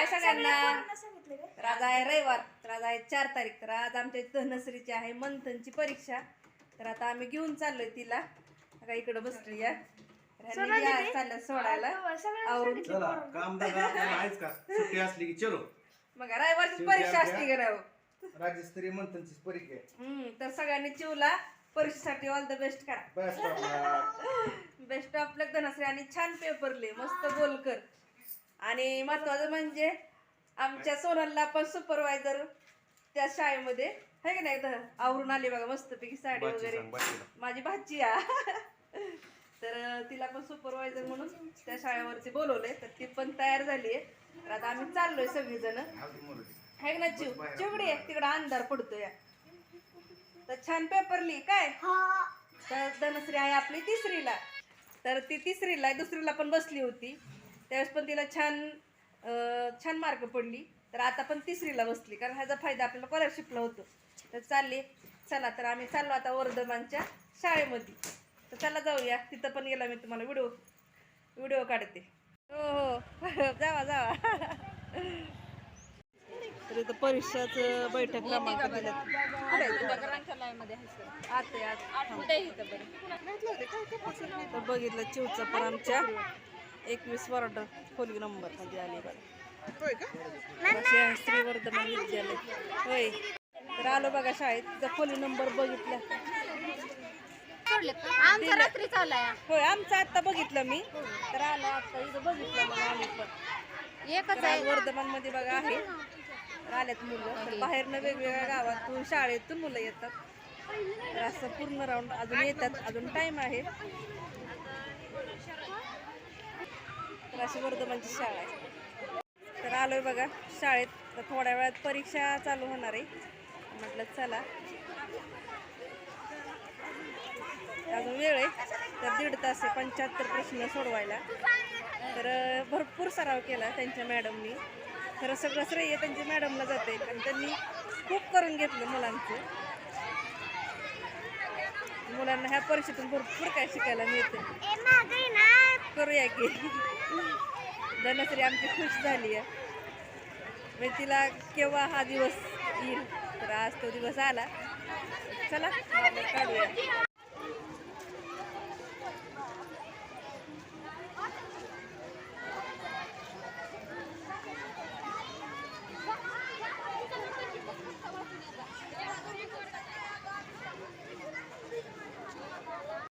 हाय सगळ्यांना का आज आहे रविवार तर आज आहे चार तारीख तर आज आमच्या धनश्रीची आहे मंथनची परीक्षा. तर आता आम्ही घेऊन चाललोय तिला. आता इकडं बसली या चाललं सोडायला. आवरून. चला काम दादा आपल्याला आहेच का? सुट्टी असली की चलो. मग रविवारची परीक्षा असते का राव. राज्यस्तरीय मंथनची परीक्षा आहे. हम्म तर सगळ्यांनी चिवला. परीक्षेसाठी ऑल द बेस्ट करा. बेस्ट ऑफ लक धनश्री आणि छान पेपरले मस्त बोलकर आणि महत्वाचं म्हणजे आमच्या सोनलला पण सुपरवायझर त्या शाळेमध्ये. आहे की नाही आवरून आली बघा मस्तपैकी साडी वगैरे. माझी भाची आ तर तिला पण सुपरवायझर म्हणून त्या शाळेवरती बोलवलंय. तर ती पण तयार झाली आहे तर आता आम्ही चाललोय सगळीजण. आहे ना चिव चिवडी आहे तिकडं अंधार पडतोय. तर छान पेपर लिही. काय? तर धनश्री आहे आपली तिसरीला. तर ती तिसरीला दुसरीला पण बसली होती. त्यावेळेस पण तिला छान छान मार्क पडली. तर आता पण तिसरीला बसली. कारण ह्याचा फायदा आपल्याला स्कॉलरशिपला होतो. तर चालली. चला तर आम्ही चाललो आता वर्धमानच्या शाळेमध्ये. तर चला जाऊया. तिथं पण गेला मी तुम्हाला व्हिडिओ व्हिडिओ काढते. हो हो. जावा जावा. तर इथं परीक्षाचं बैठक क्रमांक आत. तर बघितलं चिवचा पण आमच्या. एकवीस वार्ड खोली नंबरमध्ये आली बघा. आहे विद्यालय. होय. तर आलो बघा शाळेत. तिचा खोली नंबर बघितला होय आमचा आता बघितलं मी. तर आलो आता इथं बघितलं मग आम्ही पण. एकच तर वर्धमानमध्ये बघा आहे. आल्यात मुलं. तर बाहेरनं वेगवेगळ्या गावातून शाळेतून मुलं येतात. तर असं पूर्ण राऊंड अजून येतात. अजून टाइम आहे. तर अशी वर्धमानची शाळा आहे. तर आलो आहे बघा शाळेत. तर थोड्या वेळात परीक्षा चालू होणार आहे. म्हटलं चला. अजून वेळ आहे. तर दीड तास आहे पंच्याहत्तर प्रश्न सोडवायला. तर भरपूर सराव केला त्यांच्या मॅडमनी. खरं सगळं श्रेय त्यांच्या मॅडमला जाते कारण त्यांनी खूप करून घेतलं मुलांचं. मुलांना ह्या परीक्षेतून भरपूर काय शिकायला मिळतं करूया की. धनश्री आमची खुश झाली आहे. म्हणजे तिला केव्हा हा दिवस येईल तर आज तो दिवस आला. चला काढूया.